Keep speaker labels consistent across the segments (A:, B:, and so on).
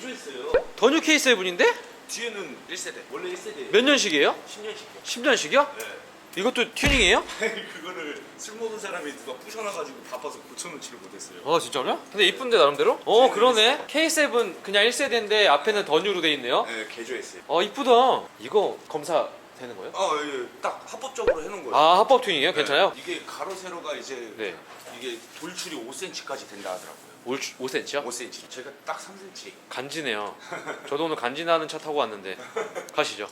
A: 개조했어요.
B: 더뉴 K7인데?
A: 뒤에는 1세대. 원래 1세대.
B: 몇 년식이에요?
A: 10년씩이요.
B: 10년식이요?
A: 네.
B: 이것도 튜닝이에요?
A: 그거를 술 먹은 사람이 누가 부셔놔가지고 바빠서 고쳐놓지를 못했어요.
B: 어 진짜요? 근데 이쁜데 나름대로? 어 그러네 K7 그냥 1세대인데 앞에는 더 뉴로 돼 있네요
A: 네, 개조했어요.
B: 어 이쁘다 이거 검사 되는 거예요?
A: 아, 예, 딱 합법적으로 해놓은 거예요.
B: 아 합법 튜닝이에요? 괜찮아요?
A: 네, 이게 가로 세로가 이제
B: 네
A: 이게 돌출이 5cm까지 된다 하더라고요.
B: 5cm요?
A: 5cm. 제가 딱 3cm.
B: 간지네요 저도 오늘 간지나는 차 타고 왔는데 가시죠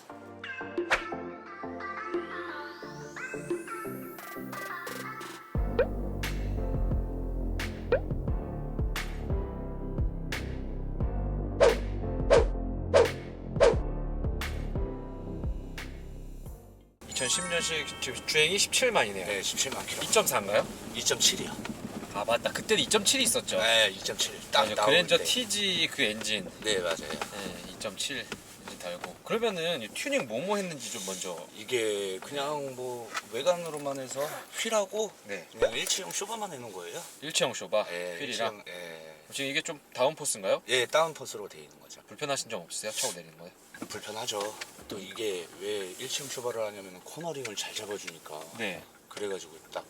B: (2010년식) 지금 주행이 (17만이네요)
A: 네, 17만 킬로.
B: 2.4인가요?
A: 2.7이요.
B: 아 맞다 그때는 2.7이 있었죠
A: 네, 2.7. 딱
B: 맞아,
A: 나올
B: 그랜저
A: 때.
B: TG 그 엔진
A: 네, 맞아요.
B: 네, 2.7 엔진 달고 그러면은 이 튜닝 뭐뭐 했는지 좀 먼저
A: 이게 그냥 뭐 외관으로만 해서 휠하고
B: 네
A: 그냥 일체형 쇼바만 해놓은 거예요.
B: 일체형 쇼바
A: 예,
B: 휠이랑
A: 일체형, 예.
B: 지금 이게 좀 다운포스인가요?
A: 예, 다운포스로 돼 있는 거죠.
B: 불편하신 점 없으세요? 차고 내리는 거예요?
A: 불편하죠. 또 이게 왜 일체형 쇼바를 하냐면 코너링을 잘 잡아주니까
B: 네
A: 그래가지고 딱.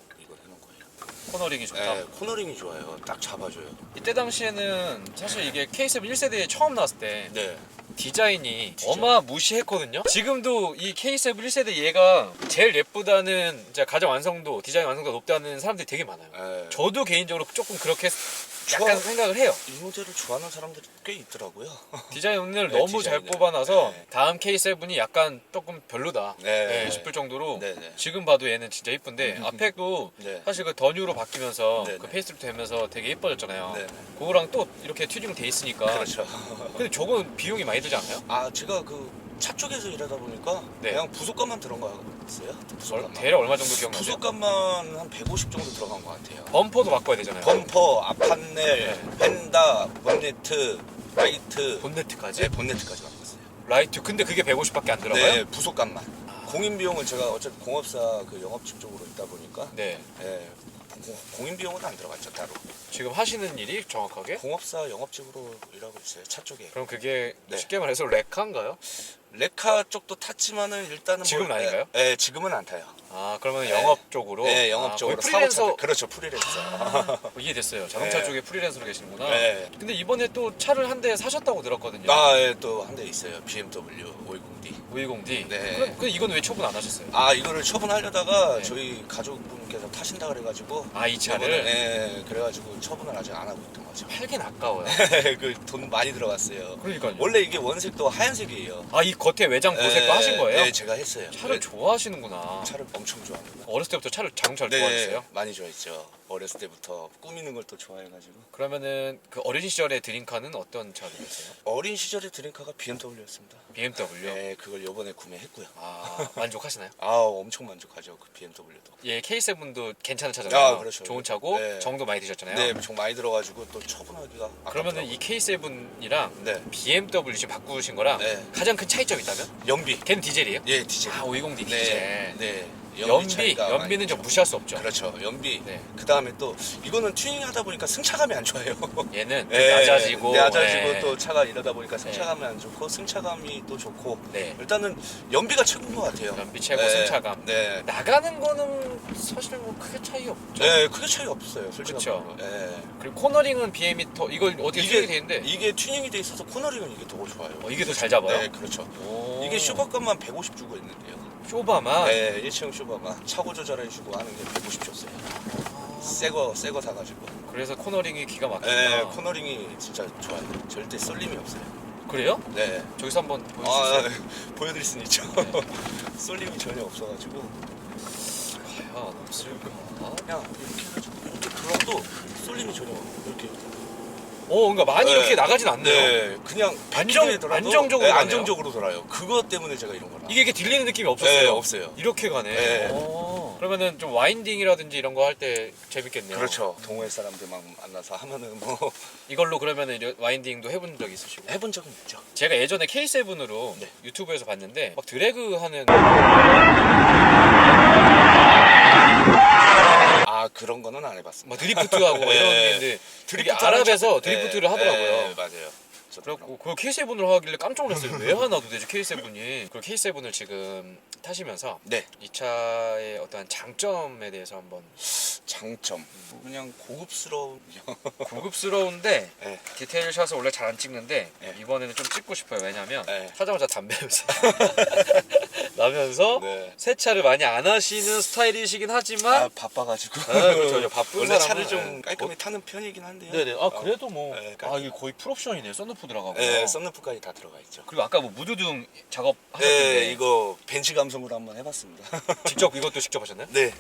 B: 코너링이 좋다
A: 예, 코너링이 좋아요. 딱 잡아줘요.
B: 이때 당시에는 사실 이게 K7 1세대에 처음 나왔을 때
A: 네.
B: 디자인이. 어마무시했거든요 지금도 이 K7 1세대 얘가 제일 예쁘다는 이제 가장 완성도 디자인 완성도가 높다는 사람들이 되게 많아요
A: 예.
B: 저도 개인적으로 조금 그렇게 약간
A: 좋아.
B: 생각을 해요
A: 이 모델을 좋아하는 사람들이 꽤 있더라고요.
B: 디자인을
A: 네,
B: 너무 잘
A: 디자인을.
B: 뽑아놔서
A: 네.
B: 다음 K7이 약간 조금 별로다
A: 네.
B: 네, 싶을 정도로
A: 네, 네.
B: 지금 봐도 얘는 진짜 이쁜데
A: 음.
B: 앞에도
A: 네.
B: 사실 그 더뉴로 바뀌면서
A: 네,
B: 그
A: 네.
B: 페이스리프트 되면서 되게 예뻐졌잖아요
A: 네.
B: 그거랑 또 이렇게 튜닝 돼 있으니까
A: 그렇죠.
B: 근데 저건 비용이 많이 들지 않아요?
A: 아 제가 그 차 쪽에서 일하다 보니까
B: 네.
A: 그냥 부속값만 들어간 거였어요.
B: 얼-
A: 부속값만.
B: 대략 얼마 정도 기억나세요?
A: 부속값만 한 150 정도 들어간 것 같아요.
B: 범퍼도 바꿔야 되잖아요
A: 범퍼, 앞판넬,
B: 네.
A: 펜다, 본네트, 라이트,
B: 본네트까지?
A: 네, 본네트까지 바꿨어요.
B: 라이트 근데 그게 150밖에 안 들어가요?
A: 네, 부속값만. 공인 비용은 제가 어차피 공업사 그 영업직 쪽으로 있다 보니까
B: 네.
A: 예, 공- 공인 비용은 안 들어갔죠 따로.
B: 지금 하시는 일이 정확하게?
A: 공업사 영업직으로 일하고 있어요 차 쪽에.
B: 그럼 그게
A: 네.
B: 쉽게 말해서 레카인가요?
A: 레카 쪽도 탔지만은 일단은
B: 지금은 아닌가요?
A: 예, 예, 지금은 안 타요.
B: 아 그러면
A: 네.
B: 영업 쪽으로?
A: 네,
B: 아,
A: 영업적으로
B: 거의 프리랜서
A: 사고차- 그렇죠 프리랜서.
B: 어, 이해됐어요. 자동차
A: 네.
B: 쪽에 프리랜서로 계시는구나.
A: 네.
B: 근데 이번에 또 차를 한 대 사셨다고 들었거든요.
A: 아, 예, 또 한 대 있어요. BMW 520D.
B: 520D.
A: 네.
B: 그, 그 이건 왜 처분 안 하셨어요?
A: 아, 이거를 처분하려다가
B: 네.
A: 저희 가족분께서 타신다 그래가지고
B: 아 이 차를
A: 예, 그래가지고 처분을 아직 안 하고 있던 거죠.
B: 팔긴 아까워요.
A: 그 돈 많이 들어갔어요.
B: 그러니까요.
A: 원래 이게 원색도 하얀색이에요.
B: 아 이 겉에 외장 보색도
A: 예,
B: 하신 거예요?
A: 네, 제가 했어요.
B: 차를 좋아하시는구나.
A: 차를 엄청 좋아합니다.
B: 어렸을 때부터 차를 자동차를
A: 네,
B: 좋아했어요?
A: 많이 좋아했죠. 어렸을 때부터 꾸미는 걸 또 좋아해가지고.
B: 그러면은 그 어린 시절의 드림카는 어떤 차들이었어요?
A: 어린 시절의 드림카가 BMW였습니다.
B: BMW.
A: 네, 그걸 요번에 구매했고요.
B: 아 만족하시나요?
A: 아, 엄청 만족하죠. 그 BMW도.
B: 예 K7도 괜찮은 차잖아요.
A: 아, 그렇죠.
B: 좋은 차고
A: 네.
B: 정도 많이 드셨잖아요.
A: 네, 좀 많이 들어가지고 또 처분하기가.
B: 그러면은
A: 아깝더라고요.
B: 이 K7이랑
A: 네,
B: BMW 지금 바꾸신 거랑
A: 네.
B: 가장 큰 차이점이 있다면?
A: 연비.
B: 걔는 디젤이에요?
A: 예, 디젤.
B: 아 520D
A: 네,
B: 디젤.
A: 네.
B: 연비
A: 차이가 많이
B: 연비는. 좀 무시할 수 없죠.
A: 그렇죠. 연비.
B: 네.
A: 그 다음에 또 이거는 튜닝 하다 보니까 승차감이 안 좋아요.
B: 얘는 좀
A: 예,
B: 낮아지고
A: 낮아지고
B: 예.
A: 또 차가 이러다 보니까 승차감이 안 좋고 승차감이 또 좋고
B: 네.
A: 일단은 연비가 최고인 것 같아요.
B: 연비 최고
A: 네,
B: 승차감.
A: 네.
B: 나가는 거는 사실 뭐 크게 차이 없죠.
A: 네, 크게 차이 없어요. 솔직히.
B: 그쵸.
A: 말로. 네.
B: 그리고 코너링은 BM이 이걸 어떻게
A: 이게
B: 튜닝이 있는데
A: 이게 튜닝이 돼 있어서 코너링은 이게 더 좋아요.
B: 어, 이게 더 잘 잡아요?
A: 네, 그렇죠.
B: 오.
A: 이게 슈퍼값만 150 주고 있는데요.
B: 쇼바만
A: 네, 일체형 슈퍼가 차고 조절해주고 하는 게150 줬어요. 새거 새거 사가지고.
B: 그래서 코너링이 기가 막히다.
A: 네, 코너링이 진짜 좋아요. 절대 쏠림이 없어요.
B: 그래요?
A: 네.
B: 저기서 한번
A: 아,
B: 보여주세요.
A: 보여드릴 수는 있죠. 쏠림이 전혀 없어가지고
B: 과연 없을까?
A: 그냥 이렇게 해가지고 이렇게 돌아도 쏠림이 전혀 이렇게.
B: 어, 그러니까 많이
A: 네.
B: 이렇게 나가진 않네요.
A: 네, 그냥
B: 안정- 안정적으로
A: 네,
B: 가네요.
A: 안정적으로 돌아요. 그것 때문에 제가 이런 거라.
B: 이게 이렇게 딜리는 느낌이 없었어요.
A: 네, 없어요.
B: 이렇게 가네.
A: 네.
B: 오. 그러면은 좀 와인딩이라든지 이런 거 할 때 재밌겠네요.
A: 그렇죠. 동호회 사람들만 만나서 하면은 뭐
B: 이걸로 그러면은 와인딩도 해본 적 있으시고?
A: 해본 적은 있죠.
B: 제가 예전에 K7으로
A: 네.
B: 유튜브에서 봤는데 막 드래그 하는
A: 아 그런 거는 안 해봤습니다.
B: 막 드리프트하고 막 이런
A: 네.
B: 게 있는데 되게
A: 드리프트
B: 아랍에서
A: 차-
B: 드리프트를
A: 네,
B: 하더라고요.
A: 네, 맞아요. 없었더라고.
B: 그래갖고 그 K7으로 하길래 깜짝 놀랐어요. 왜 하나 도대체 K7이? 그리고 K7을 지금 타시면서
A: 네,
B: 이 차의 어떠한 장점에 대해서 한번
A: 장점. 그냥 고급스러운.
B: 고급스러운데
A: 네.
B: 디테일 샷을 원래 잘 안 찍는데
A: 네.
B: 이번에는 좀 찍고 싶어요. 왜냐면
A: 네.
B: 타자마자 담배 냄새 나면서
A: 네.
B: 세차를 많이 안 하시는 스타일이시긴 하지만
A: 아 바빠가지고.
B: 아, 그렇죠. 바쁜
A: 원래
B: 사람은,
A: 차를 좀
B: 네.
A: 깔끔히 타는 편이긴 한데요.
B: 네네. 아 그래도 뭐
A: 네,
B: 아 이게 거의 풀옵션이네요. 썬루프 들어가고.
A: 네, 썬루프까지 다 들어가 있죠.
B: 그리고 아까 뭐 무드등 작업 하셨는데
A: 네, 이거 벤치 감성으로 한번 해봤습니다.
B: 직접 이것도 직접 하셨나요?
A: 네,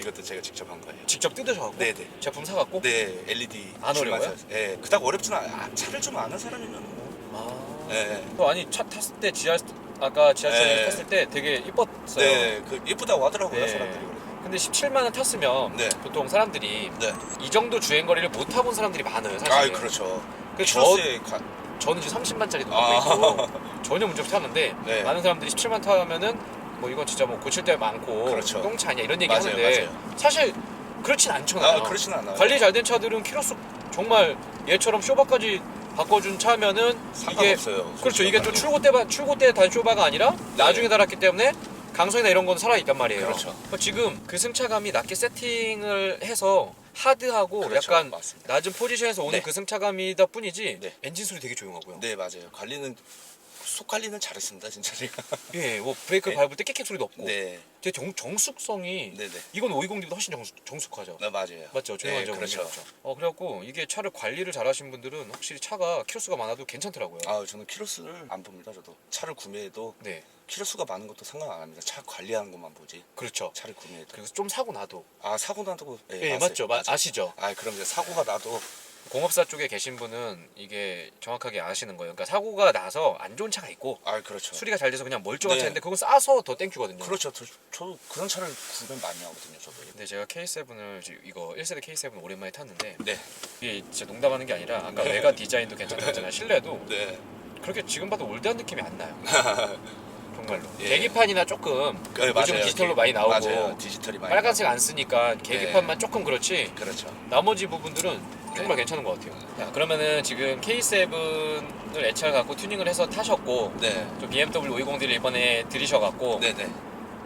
A: 이것도 제가 직접 한 거예요.
B: 직접 뜯으셔갖고
A: 네, 네.
B: 제품 사갖고.
A: 네, LED.
B: 안
A: 줄만
B: 어려워요?
A: 사- 네, 그닥 어렵진 않아요. 아, 차를 좀 아는 사람이면 뭐.
B: 아.
A: 네,
B: 어, 아니 차 탔을 때 지하 아까 지하철에
A: 네.
B: 탔을 때 되게 이뻤어요.
A: 네, 그 예쁘다고 하더라고요
B: 네.
A: 사람들이.
B: 근데 17만 원 탔으면
A: 네.
B: 보통 사람들이
A: 네.
B: 이 정도 주행 거리를 못 타본 사람들이 많아요. 사실.
A: 아, 그렇죠.
B: 그 저,
A: 키로수에 가...
B: 저는 이제 30만짜리도
A: 아.
B: 갖고 있고 전혀 문제 없이 타는데
A: 네.
B: 많은 사람들이 17만 타면은 뭐 이건 진짜 뭐 고칠 데 많고
A: 그렇죠.
B: 똥차 아니야 이런 얘기
A: 맞아요,
B: 하는데
A: 맞아요.
B: 사실 그렇진 않잖아요.
A: 아, 그렇진 않아요.
B: 관리 잘 된 차들은 키로수 정말 얘처럼 쇼바까지 바꿔준 차면은 이게
A: 상관없어요.
B: 그렇죠. 이게 또 출고 때만 출고 때 단 쇼바가 아니라 나중에 달았기 때문에 강성이나 이런 건 살아 있단 말이에요.
A: 그렇죠.
B: 그러니까 지금 그 승차감이 낮게 세팅을 해서 하드하고
A: 그렇죠.
B: 약간
A: 맞습니다.
B: 낮은 포지션에서 오는
A: 네.
B: 그 승차감이다 뿐이지
A: 네.
B: 엔진 소리 되게 조용하고요.
A: 네, 맞아요. 관리는 속 관리는 잘했습니다, 진짜 제가.
B: 예, 뭐 브레이크
A: 네.
B: 밟을 때 깨끗 소리도 없고.
A: 네,
B: 되게 정, 정숙성이
A: 네, 네.
B: 이건 520D보다 훨씬 정숙, 정숙하죠.
A: 네, 맞아요.
B: 맞죠, 조용한
A: 네,
B: 점은
A: 그렇죠.
B: 어 그래갖고 이게 차를 관리를 잘하신 분들은 확실히 차가 키로수가 많아도 괜찮더라고요.
A: 아, 저는 키로수를 안 봅니다. 저도 차를 구매해도
B: 네,
A: 키로수가 많은 것도 상관 안 합니다. 차 관리하는 것만 보지.
B: 그렇죠.
A: 차를 구매해도.
B: 그리고 좀 사고 나도
A: 아, 사고 나도 네,
B: 예,
A: 아세요.
B: 맞죠, 마-. 아시죠.
A: 아, 그럼 이제 사고가 나도
B: 공업사 쪽에 계신 분은 이게 정확하게 아시는 거예요. 그러니까 사고가 나서 안 좋은 차가 있고
A: 아, 그렇죠.
B: 수리가 잘 돼서 그냥 멀쩡한
A: 네.
B: 차인데 그건 싸서 더 땡큐거든요.
A: 그렇죠. 저, 저도 그런 차를 구매 많이 하거든요, 저도.
B: 근데 제가 K7을 이거 1세대 K7 오랜만에 탔는데
A: 네.
B: 이게 진짜 농담하는 게 아니라 아까
A: 네.
B: 외관 디자인도 괜찮다고 했잖아요. 실내도
A: 네.
B: 그렇게 지금 봐도 올드한 느낌이 안 나요. 정말로.
A: 예.
B: 계기판이나 조금
A: 네,
B: 요즘
A: 맞아요.
B: 디지털로
A: 게-
B: 많이 나오고
A: 맞아요. 디지털이 많이
B: 빨간색 안 쓰니까 계기판만
A: 네.
B: 조금 그렇지
A: 그렇죠.
B: 나머지 부분들은 정말
A: 네.
B: 괜찮은 것 같아요. 자, 그러면은 지금 K7을 애착 갖고 튜닝을 해서 타셨고
A: 네.
B: 또 BMW 520D를 이번에 들이셔갖고
A: 네, 네.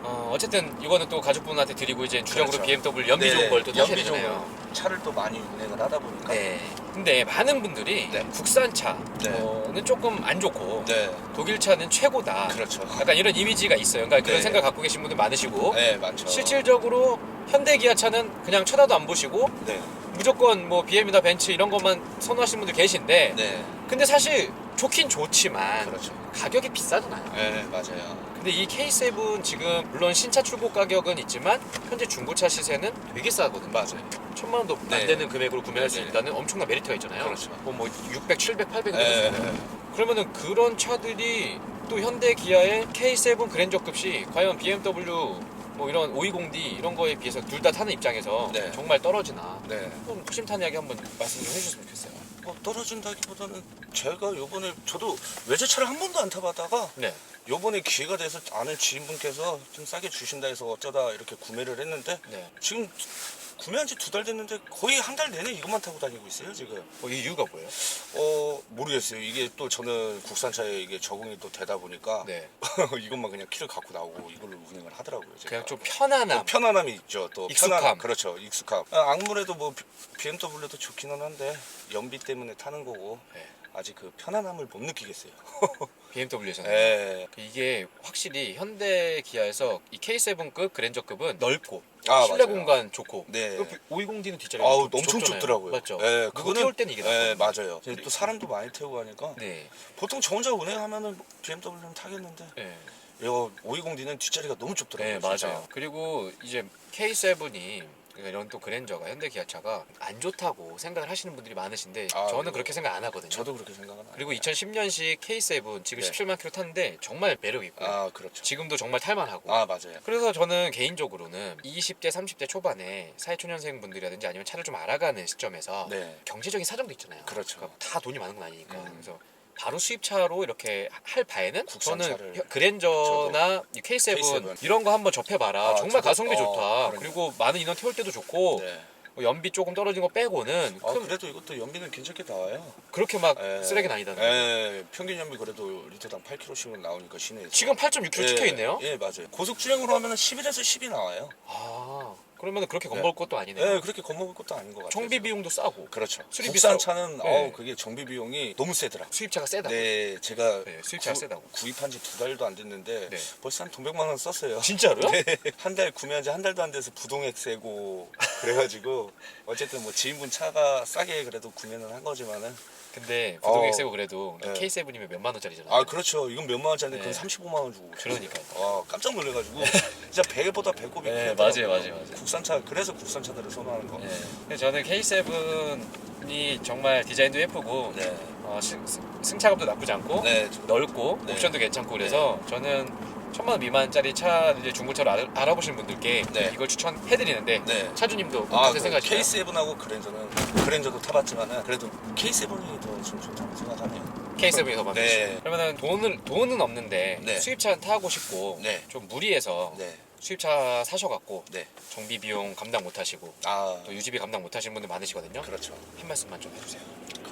B: 어, 어쨌든 이거는 또 가족분한테 드리고 이제 주력으로
A: 그렇죠.
B: BMW 연비 좋은
A: 네,
B: 걸또 타셔야
A: 연비종으로
B: 되잖아요.
A: 차를 또 많이 운행을 하다 보니까
B: 네. 근데 많은 분들이
A: 네.
B: 국산
A: 네.
B: 차는 조금 안 좋고
A: 네.
B: 독일 차는 최고다.
A: 그렇죠.
B: 약간 이런 이미지가 있어요. 그러니까 그런
A: 네.
B: 생각 갖고 계신 분들 많으시고
A: 네, 많죠.
B: 실질적으로 현대 기아차는 그냥 쳐다도 안 보시고
A: 네.
B: 무조건 뭐 BM이나 벤츠 이런 것만 선호하시는 분들 계신데
A: 네.
B: 근데 사실 좋긴 좋지만
A: 그렇죠.
B: 가격이 비싸잖아요.
A: 네, 맞아요.
B: 근데 이 K7 지금 물론 신차 출고 가격은 있지만 현재 중고차 시세는 되게 싸거든요.
A: 맞아요.
B: 천만 원도 안
A: 네.
B: 되는 금액으로 구매할 수
A: 네, 네.
B: 있다는 엄청난 메리트가 있잖아요.
A: 그렇죠.
B: 뭐, 뭐 600, 700, 800
A: 네.
B: 이런 그러면은 그런 차들이 또 현대 기아의 K7 그랜저급이 과연 BMW 뭐 이런 520D 이런 거에 비해서 둘 다 타는 입장에서
A: 네.
B: 정말 떨어지나
A: 네.
B: 좀 허심탄회 하게 한번 말씀 좀 해주셨으면 좋겠어요.
A: 어, 떨어진다기보다는 제가 요번에 저도 외제차를 한 번도 안 타봤다가
B: 네.
A: 요번에 기회가 돼서 아는 지인분께서 좀 싸게 주신다 해서 어쩌다 이렇게 구매를 했는데
B: 네.
A: 지금 구매한 지 두 달 됐는데 거의 한 달 내내 이것만 타고 다니고 있어요 지금
B: 뭐이 이유가 뭐예요?
A: 어 모르겠어요 이게 또 저는 국산차에 이게 적응이 또 되다 보니까
B: 네.
A: 이것만 그냥 키를 갖고 나오고 이걸로 운행을 하더라고요 제가.
B: 그냥 좀 편안함.
A: 어, 편안함이 있죠 또
B: 익숙함.
A: 편안함 그렇죠 익숙함 아, 악물에도 뭐 BMW도 좋기는 한데 연비 때문에 타는 거고
B: 네.
A: 아직 그 편안함을 못 느끼겠어요
B: BMW에서는.
A: 예.
B: 이게 확실히 현대 기아에서 이 K7급 그랜저급은 넓고
A: 아,
B: 실내
A: 맞아요.
B: 공간 좋고
A: 네.
B: 520D는 뒷자리 가
A: 아우
B: 좁-
A: 엄청
B: 좁잖아요.
A: 좁더라고요
B: 맞죠?
A: 예,
B: 그거 태울 때는 이게
A: 예,
B: 낫거든요.
A: 맞아요 또 사람도 많이 태우고 하니까
B: 네.
A: 보통 저 혼자 운행하면은 BMW는 타겠는데
B: 네.
A: 이거 520D는 뒷자리가 너무 좁더라고요
B: 네,
A: 진짜.
B: 맞아요. 그리고 이제 K7이 그러니까 이런 또 그랜저가 현대 기아차가 안 좋다고 생각을 하시는 분들이 많으신데
A: 아,
B: 저는
A: 그리고
B: 그렇게 생각 안 하거든요.
A: 저도 그렇게 생각은 안
B: 그리고
A: 해요.
B: 2010년식 K7 지금
A: 네.
B: 17만 킬로 탔는데 정말 매력 있고 요.
A: 아 그렇죠
B: 지금도 정말 탈만하고.
A: 아 맞아요
B: 그래서 저는 개인적으로는 20대, 30대 초반에 사회초년생 분들이라든지 아니면 차를 좀 알아가는 시점에서
A: 네
B: 경제적인 사정도 있잖아요.
A: 그렇죠.
B: 그러니까 다 돈이 많은 건 아니니까.
A: 음.
B: 그래서 바로 수입차로 이렇게 할 바에는
A: 국산
B: 저는
A: 차를.
B: 그랜저나 이 K7,
A: K7.
B: 이런 거 한번 접해봐라.
A: 아,
B: 정말
A: 저도-
B: 가성비
A: 어,
B: 좋다.
A: 그러니까.
B: 그리고 많은 인원 태울 때도 좋고
A: 네.
B: 뭐 연비 조금 떨어진 거 빼고는
A: 아,
B: 큰-
A: 그래도 이것도 연비는 괜찮게 나와요.
B: 그렇게 막
A: 예.
B: 쓰레기는 아니다는
A: 예, 평균 연비 그래도 리터당 8km씩은 나오니까 시내에서.
B: 지금 8.6km 찍혀 있네요.
A: 예, 맞아요. 고속 주행으로 하면 11에서 10이 나와요.
B: 아 그러면 그렇게 겁먹을 것도 아니네요.
A: 예, 그렇게 겁먹을 것도 아닌 것 같아요.
B: 정비 비용도 싸고
A: 그렇죠.
B: 수리비
A: 국산
B: 싸-
A: 차는
B: 네.
A: 어우 그게 정비 비용이 너무 세더라.
B: 수입차가 세다.
A: 네, 제가
B: 네, 수입차가
A: 구-
B: 세다고.
A: 구입한 지 두 달도 안 됐는데
B: 네.
A: 벌써 한 동백만 원 썼어요.
B: 진짜로요?
A: 네. 한 달 구매한 지 한 달도 안 돼서 부동액 세고 그래가지고 어쨌든 뭐 지인분 차가 싸게 그래도 구매는 한 거지만은
B: 근데 부동액
A: 어.
B: 세고 그래도
A: 네.
B: K7이면 몇만 원짜리잖아요.
A: 아 그렇죠. 이건 몇만 원짜리인데
B: 네.
A: 그건 35만 원 주고.
B: 그러니까요.
A: 와 깜짝 놀래가지고 진짜 배보다 배꼽이
B: 네. 맞아요, 맞아요, 맞아요.
A: 국산차 그래서 국산차들을 선호하는 거.
B: 예. 근데 저는 K7이 정말 디자인도 예쁘고
A: 네.
B: 어, 승, 승- 차감도 나쁘지 않고
A: 네. 좀-
B: 넓고
A: 네.
B: 옵션도 괜찮고 그래서 저는 천만 원 미만짜리 차 이제 중고차로 알, 알아보시는 분들께
A: 네.
B: 이걸 추천해드리는데
A: 네.
B: 차주님도
A: 아,
B: 어떻게
A: 그
B: 생각하시나요?
A: K7하고 그랜저는 그랜저도 타봤지만은 그래도 K7이 더좀 좋다고 생각하네요.
B: K7이 더 많으시고
A: 네.
B: 그러면은 돈을 돈은 없는데
A: 네.
B: 수입차 타고 싶고
A: 네.
B: 좀 무리해서
A: 네.
B: 수입차 사셔갖고
A: 네.
B: 정비 비용 감당 못하시고
A: 아,
B: 또 유지비 감당 못하시는 분들 많으시거든요.
A: 그렇죠.
B: 한 말씀만 좀 해주세요.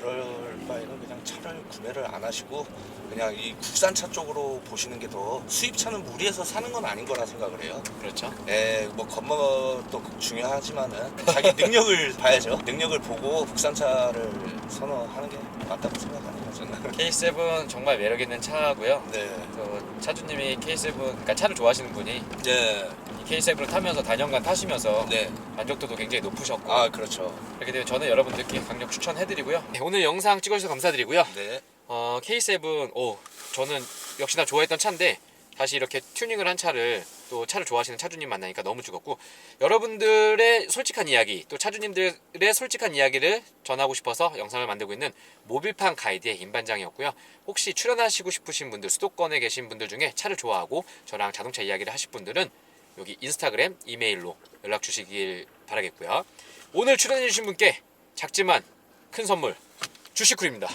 A: 그럴 바에는 그냥 차를 구매를 안 하시고 그냥 이 국산차 쪽으로 보시는 게 더 수입차는 무리해서 사는 건 아닌 거라 생각을 해요.
B: 그렇죠?
A: 예, 뭐 겁먹도 중요하지만은 자기 능력을 봐야죠. 능력을 보고 국산차를 선호하는 게 맞다고 생각하네요. 저는.
B: K7 정말 매력 있는 차고요.
A: 네,
B: 그 차주님이 K7 그러니까 차를 좋아하시는 분이
A: 네,
B: 이 K7을 타면서 단연간 타시면서
A: 네.
B: 만족도도 굉장히 높으셨고
A: 아, 그렇죠.
B: 그렇게 되면 저는 여러분들께 강력 추천해드리고요. 네, 오늘 영상 찍어주셔서 감사드리고요.
A: 네,
B: 어, K7 오 저는 역시나 좋아했던 차인데 다시 이렇게 튜닝을 한 차를 또 차를 좋아하시는 차주님 만나니까 너무 즐겁고 여러분들의 솔직한 이야기 또 차주님들의 솔직한 이야기를 전하고 싶어서 영상을 만들고 있는 모빌판 가이드의 임반장이었고요. 혹시 출연하시고 싶으신 분들 수도권에 계신 분들 중에 차를 좋아하고 저랑 자동차 이야기를 하실 분들은 여기 인스타그램 이메일로 연락 주시길 바라겠고요. 오늘 출연해 주신 분께 작지만 큰 선물 주식쿨입니다.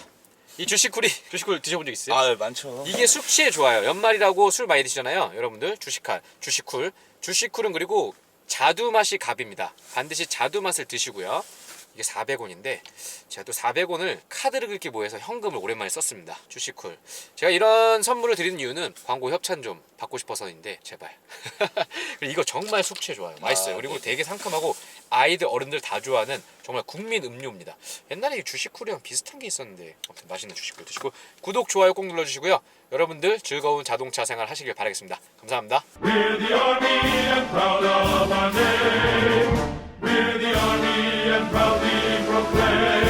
B: 이 주식쿨이 주식쿨 드셔본 적 있어요?
A: 아, 많죠.
B: 이게 숙취에 좋아요. 연말이라고 술 많이 드시잖아요. 여러분들 주식칼, 주식쿨. 주식쿨은 그리고 자두 맛이 갑입니다. 반드시 자두 맛을 드시고요. 이게 400원인데 제가 또 400원을 카드를 긁기 모해서 현금을 오랜만에 썼습니다. 주식쿨. 제가 이런 선물을 드리는 이유는 광고 협찬 좀 받고 싶어서인데 제발. 이거 정말 숙취에 좋아요. 맛있어요.
A: 아,
B: 그리고
A: 네.
B: 되게 상큼하고 아이들 어른들 다 좋아하는 정말 국민 음료입니다. 옛날에 이 주식쿨이랑 비슷한 게 있었는데 아무튼 맛있는 주식쿨 드시고 구독 좋아요 꼭 눌러주시고요. 여러분들 즐거운 자동차 생활 하시길 바라겠습니다. 감사합니다.
C: We're the army and proud of our name. We're the army and proudly proclaim.